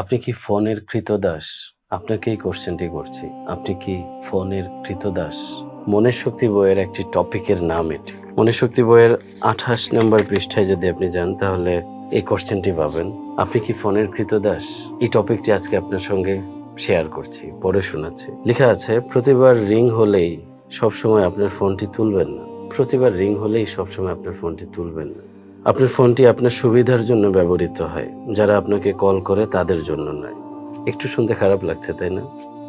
আপনি কি ফোনের কৃতদাস? আপনাকে এই কোশ্চেনটি করছি। আপনি কি ফোনের কৃতদাস? মনের শক্তি বইয়ের একটি টপিকের নাম এটি। মনের শক্তি বইয়ের আঠাশ নম্বর পৃষ্ঠায় যদি আপনি যান, তাহলে এই কোশ্চেনটি পাবেন। আপনি কি ফোনের কৃতদাস? এই টপিকটি আজকে আপনার সঙ্গে শেয়ার করছি, পড়ে শোনাচ্ছি। লেখা আছে, প্রতিবার রিং হলেই সবসময় আপনার ফোনটি তুলবেন না। প্রতিবার রিং হলেই সবসময় আপনার ফোনটি তুলবেন না। আপনার ফোনটি আপনার সুবিধার জন্য ব্যবহৃত হয়। যারা আপনাকে কল করে তাদের জন্য নয়। একটু শুনতে খারাপ লাগছে, তাই না?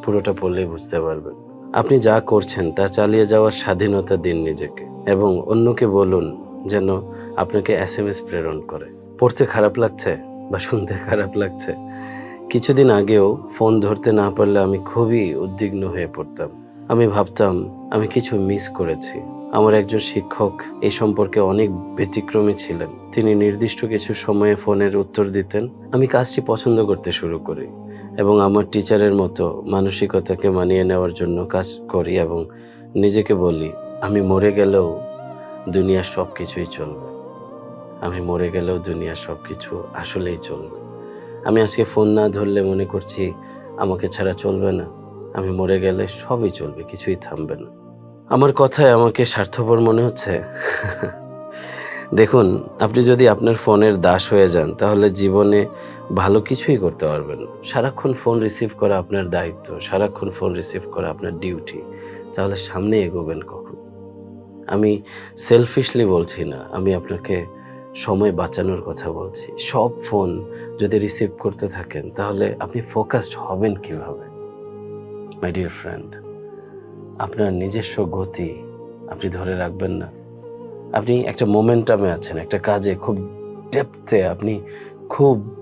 পুরোটা পড়লেই বুঝতে পারবেন। আপনি যা করছেন তা চালিয়ে যাওয়ার স্বাধীনতা দিন নিজেকে এবং অন্যকে বলুন যেন আপনাকে এস এম এস প্রেরণ করে। পড়তে খারাপ লাগছে বা শুনতে খারাপ লাগছে? কিছুদিন আগেও ফোন ধরতে না পারলে আমি খুবই উদ্বিগ্ন হয়ে পড়তাম। আমি ভাবতাম আমি কিছু মিস করেছি। আমার একজন শিক্ষক এই সম্পর্কে অনেক ব্যতিক্রমী ছিলেন। তিনি নির্দিষ্ট কিছু সময়ে ফোনের উত্তর দিতেন। আমি কাজটি পছন্দ করতে শুরু করি এবং আমার টিচারের মতো মানসিকতাকে মানিয়ে নেওয়ার জন্য কাজ করি এবং নিজেকে বলি, আমি মরে গেলেও দুনিয়ার সব কিছুই চলবে। আমি মরে গেলেও দুনিয়ার সব কিছু আসলেই চলবে। আমি আজকে ফোন না ধরলে মনে করছি আমাকে ছাড়া চলবে না। আমি মরে গেলে সবই চলবে, কিছুই থামবে না। আমার কথায় আমাকে স্বার্থপর মনে হচ্ছে? দেখুন, আপনি যদি আপনার ফোনের দাস হয়ে যান, তাহলে জীবনে ভালো কিছুই করতে পারবেন। সারাক্ষণ ফোন রিসিভ করা আপনার দায়িত্ব, সারাক্ষণ ফোন রিসিভ করা আপনার ডিউটি। তাহলে সামনে এগোবেন কখন? আমি সেলফিশলি বলছি না, আমি আপনাকে সময় বাঁচানোর কথা বলছি। সব ফোন যদি রিসিভ করতে থাকেন, তাহলে আপনি ফোকাসড হবেন কীভাবে? মাই ডিয়ার ফ্রেন্ড আপনার নিজস্ব গতি আপনি ধরে রাখবেন না। আপনি একটা মোমেন্টামে আছেন, একটা কাজে খুব ডেপথে আপনি খুব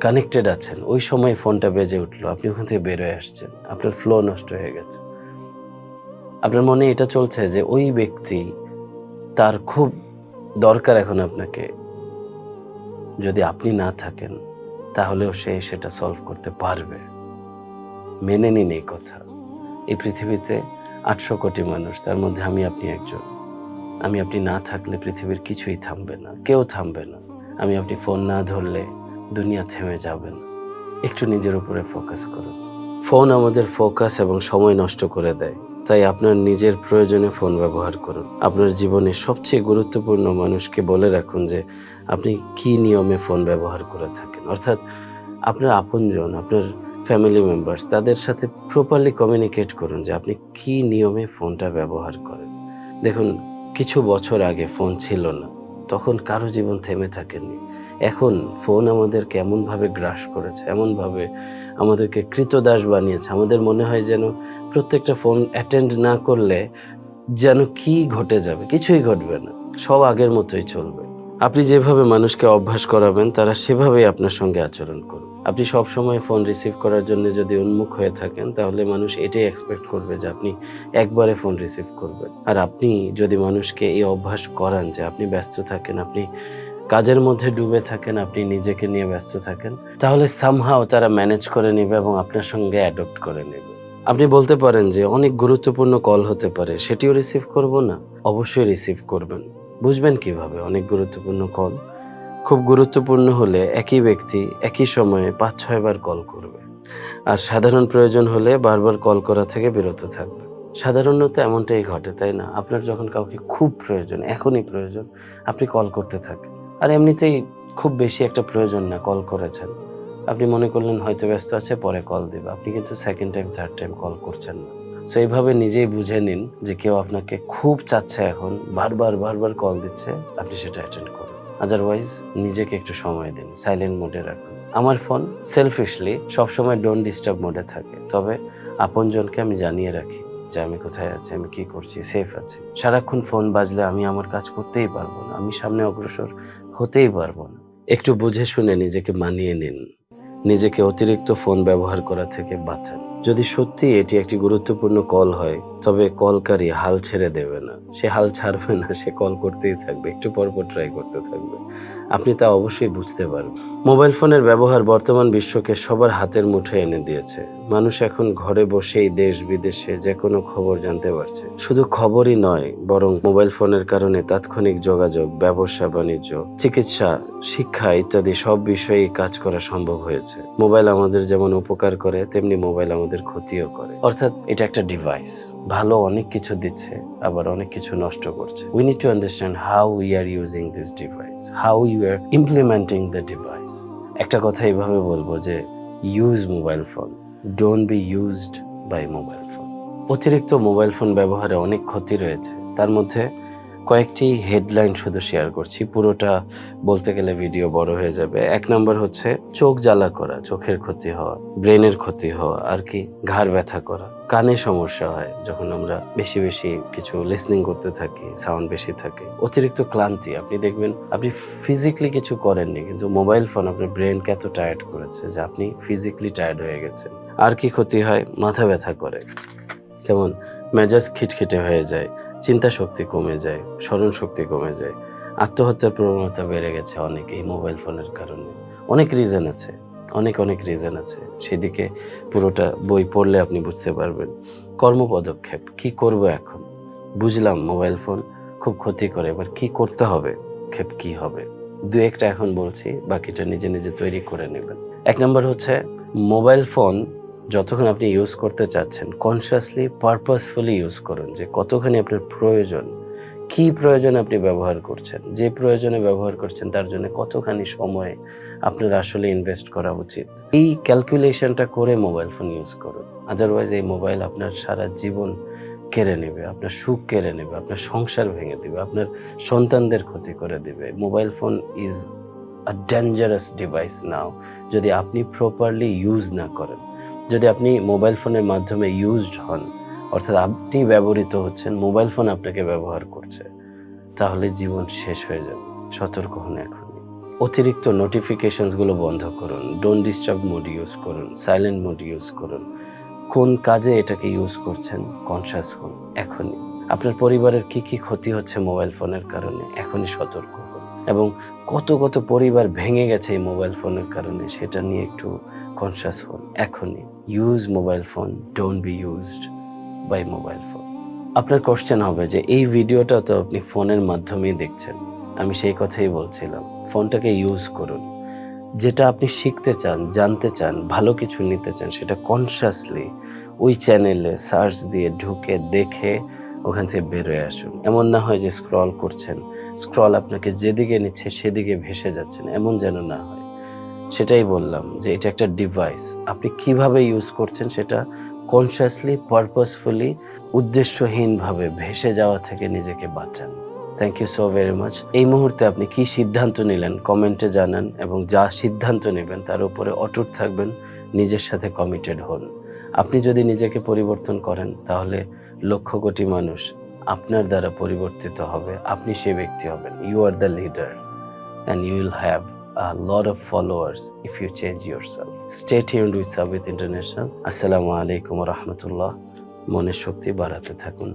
কানেক্টেড আছেন। ওই সময় ফোনটা বেজে উঠল, আপনি ওখান থেকে বেরোয় আসছেন। আপনার ফ্লো নষ্ট হয়ে গেছে। আপনার মনে এটা চলছে যে ওই ব্যক্তি তার খুব দরকার এখন আপনাকে। যদি আপনি না থাকেন, তাহলেও সে সেটা সলভ করতে পারবে। মেনে নিন এই কথা। এই পৃথিবীতে আটশো কোটি মানুষ, তার মধ্যে আমি আপনি একজন। আমি আপনি না থাকলে পৃথিবীর কিছুই থামবে না, কেউ থামবে না। আমি আপনি ফোন না ধরলে দুনিয়া থেমে যাবে না। একটু নিজের উপরে ফোকাস করুন। ফোন আমাদের ফোকাস এবং সময় নষ্ট করে দেয়। তাই আপনার নিজের প্রয়োজনে ফোন ব্যবহার করুন। আপনার জীবনে সবচেয়ে গুরুত্বপূর্ণ মানুষকে বলে রাখুন যে, আপনি কি নিয়মে ফোন ব্যবহার করে থাকেন? অর্থাৎ আপনার আপনজন, আপনার ফ্যামিলি মেম্বার্স তাদের সাথে প্রপারলি কমিউনিকেট করুন যে আপনি কি নিয়মে ফোনটা ব্যবহার করেন। দেখুন, কিছু বছর আগে ফোন ছিল না, তখন কারও জীবন থেমে থাকেনি। এখন ফোন আমাদের কেমনভাবে গ্রাস করেছে, এমনভাবে আমাদেরকে কৃতদাস বানিয়েছে, আমাদের মনে হয় যেন প্রত্যেকটা ফোন অ্যাটেন্ড না করলে যেন কি ঘটে যাবে, কিছুই ঘটবে না, সব আগের মতোই চলবে। আপনি যেভাবে মানুষকে অভ্যাস করাবেন, তারা সেভাবেই আপনার সঙ্গে আচরণ করবে। আপনি সব সময় ফোন রিসিভ করার জন্য যদি উন্মুখ হয়ে থাকেন, তাহলে মানুষ এটাই এক্সপেক্ট করবে যে আপনি একবারে ফোন রিসিভ করবেন। আর আপনি যদি মানুষকে এই অভ্যাস করান যে আপনি ব্যস্ত থাকেন, আপনি কাজের মধ্যে ডুবে থাকেন, আপনি নিজেকে নিয়ে ব্যস্ত থাকেন, তাহলে সামহাও তারা ম্যানেজ করে নেবে এবং আপনার সঙ্গে অ্যাডপ্ট করে নেবে। আপনি বলতে পারেন যে অনেক গুরুত্বপূর্ণ কল হতে পারে, সেটিও রিসিভ করব না? অবশ্যই রিসিভ করবেন। বুঝবেন কীভাবে অনেক গুরুত্বপূর্ণ কল খুব গুরুত্বপূর্ণ হলে একই ব্যক্তি একই সময়ে পাঁচ, ছয়বার কল করবে। আর সাধারণ প্রয়োজন হলে বারবার কল করা থেকে বিরত থাকবে। সাধারণত এমনটাই ঘটে, তাই না? আপনার যখন কাউকে খুব প্রয়োজন, এখনই প্রয়োজন, আপনি কল করতে থাকেন। আর এমনিতেই খুব বেশি একটা প্রয়োজন না কল করেছেন। আপনি মনে করলেন হয়তো ব্যস্ত আছে, পরে কল দেবে। আপনি কিন্তু second time third time call করছেন না। সো এইভাবে নিজেই বুঝে নিন যে কেউ আপনাকে খুব চাচ্ছে এখন, বারবার বারবার কল দিচ্ছে, আপনি সেটা অ্যাটেন্ড করুন। আদারওয়াইজ নিজেকে একটু সময় দিন সাইলেন্ট মোডে রাখুন। আমার ফোন সেলফিশলি সবসময় ডোন্ট ডিস্টার্ব মোডে থাকে। তবে আপনজনকে আমি জানিয়ে রাখি যে আমি কোথায় আছি, আমি কি করছি সেফ আছি। সারাক্ষণ ফোন বাজলে আমি আমার কাজ করতেই পারব না, আমি সামনে অগ্রসর হতেই পারব না। একটু বুঝে শুনে নিজেকে মানিয়ে নিন। নিজেকে অতিরিক্ত ফোন ব্যবহার করা থেকে বাঁচান। যদি সত্যি এটি একটি গুরুত্বপূর্ণ কল হয়, তবে কলকারী হাল ছেড়ে দেবে না। সে হাল ছাড়বে না, সে কল করতেই থাকবে, একটু পর পর ট্রাই করতে থাকবে। আপনি তা অবশ্যই বুঝতে পারবেন। মোবাইল ফোনের ব্যবহার বর্তমান বিশ্বকে সবার হাতের মুঠোয় এনে দিয়েছে। মানুষ এখন ঘরে বসেই দেশ বিদেশে যে কোনো খবর জানতে পারছে। শুধু খবরই নয়, বরং মোবাইল ফোনের কারণে তাৎক্ষণিক যোগাযোগ, ব্যবসা, বাণিজ্য, চিকিৎসা, শিক্ষা ইত্যাদি সব বিষয়েই কাজ করা সম্ভব হয়েছে। মোবাইল আমাদের যেমন উপকার করে, তেমনি মোবাইল আমাদের ক্ষতিও করে। অর্থাৎ এটা একটা ডিভাইস ভালো অনেক কিছু দিচ্ছে, আবার অনেক কিছু নষ্ট করছে। We need to understand how we are using this device how you are implementing the device একটা কথা এইভাবে বলব যে use mobile phone don't be used by mobile phone অতিরিক্ত মোবাইল ফোন ব্যবহারে অনেক ক্ষতি রয়েছে। তার মধ্যে কয়েকটি হেডলাইন শুধু শেয়ার করছি। পুরোটা বলতে গেলে ভিডিও বড় হয়ে যাবে। এক নম্বর হচ্ছে, চোখ জ্বালা করা, চোখের ক্ষতি হওয়া ব্রেনের ক্ষতি হওয়া, আর কি ঘাড় ব্যথা করা। কানে সমস্যা হয়, যখন আমরা বেশি বেশি কিছু লিসনিং করতে থাকি সাউন্ড বেশি থাকে। অতিরিক্ত ক্লান্তি, আপনি দেখবেন, আপনি ফিজিক্যালি কিছু করেননি, কিন্তু মোবাইল ফোন আপনার ব্রেনকে এত টায়ার্ড করেছে যে আপনি ফিজিক্যালি টায়ার্ড হয়ে গেছেন। আর কি ক্ষতি হয়? মাথা ব্যথা করে। কেমন? মেজাজ খিটখিটে হয়ে যায়। চিন্তা শক্তি কমে যায় স্মরণ শক্তি কমে যায়। আত্মহত্যার প্রবণতা বেড়ে গেছে অনেক এই মোবাইল ফোনের কারণে। অনেক রিজন আছে, অনেক অনেক রিজন আছে। সেদিকে পুরোটা বই পড়লে আপনি বুঝতে পারবেন। কর্মপদক্ষেপ কি করব এখন? বুঝলাম মোবাইল ফোন খুব ক্ষতি করে, এবার কি করতে হবে? ক্ষেপ কি হবে? দু একটা এখন বলছি, বাকিটা নিজে নিজে তৈরি করে নেবেন। এক নম্বর হচ্ছে, মোবাইল ফোন যতক্ষণ আপনি ইউজ করতে চাচ্ছেন কনসিয়াসলি পারপাসফুলি ইউজ করুন যে কতখানি আপনার প্রয়োজন, কি প্রয়োজনে আপনি ব্যবহার করছেন, যে প্রয়োজনে ব্যবহার করছেন তার জন্য কতখানি সময় আপনার আসলে ইনভেস্ট করা উচিত। এই ক্যালকুলেশনটা করে মোবাইল ফোন ইউজ করুন। আদারওয়াইজ এই মোবাইল আপনার সারা জীবন কেড়ে নেবে, আপনার সুখ কেড়ে নেবে, আপনার সংসার ভেঙে দেবে, আপনার সন্তানদের ক্ষতি করে দেবে। Mobile phone is a dangerous device now যদি আপনি প্রপারলি ইউজ না করেন। যদি আপনি মোবাইল ফোনের মাধ্যমে ইউজড হন, অর্থাৎ আপনি ব্যবহৃত হচ্ছেন মোবাইল ফোন আপনাকে ব্যবহার করছে, তাহলে জীবন শেষ হয়ে যাবে। সতর্ক হন এখনই। অতিরিক্ত নোটিফিকেশনসগুলো বন্ধ করুন ডোন্ট ডিস্টার্ব মোড ইউজ করুন সাইলেন্ট মোড ইউজ করুন। কোন কাজে এটাকে ইউজ করছেন কনসাস হন এখনই। আপনার পরিবারের কি কি ক্ষতি হচ্ছে মোবাইল ফোনের কারণে, এখনই সতর্ক হন। এবং কত কত পরিবার ভেঙে গেছে এই মোবাইল ফোনের কারণে, সেটা নিয়ে একটু কনসাস হন এখনই। Use mobile phone don't be used by mobile phone আপনার কোশ্চেন হবে যে, এই ভিডিওটা তো আপনি ফোনের মাধ্যমেই দেখছেন। আমি সেই কথাই বলছিলাম। ফোনটাকে ইউজ করুন। যেটা আপনি শিখতে চান, জানতে চান, ভালো কিছু নিতে চান, সেটা কনসিয়াসলি ওই চ্যানেলে সার্চ দিয়ে ঢুকে দেখে ওখান থেকে বেরোয় আসুন। এমন না হয় যে স্ক্রল করছেন। স্ক্রল আপনাকে যেদিকে নিচ্ছে সেদিকে ভেসে যাচ্ছেন। এমন যেন না হয়। সেটাই বললাম যে এটা একটা ডিভাইস আপনি কীভাবে ইউজ করছেন সেটা কনসিয়াসলি পারপাসফুলি উদ্দেশ্যহীনভাবে ভেসে যাওয়া থেকে নিজেকে বাঁচান। Thank you so very much এই মুহূর্তে আপনি কি সিদ্ধান্ত নিলেন কমেন্টে জানান এবং যা সিদ্ধান্ত নেবেন তার উপরে অটুট থাকবেন, নিজের সাথে কমিটেড হন। আপনি যদি নিজেকে পরিবর্তন করেন, তাহলে লক্ষ কোটি মানুষ আপনার দ্বারা পরিবর্তিত হবে। আপনি সে ব্যক্তি হবেন। You are the leader and you will have a lot of followers if you change yourself. Stay tuned with Sabit International. Assalamu alaikum wa rahmatullah. মনে শক্তি বাড়াতে থাকুন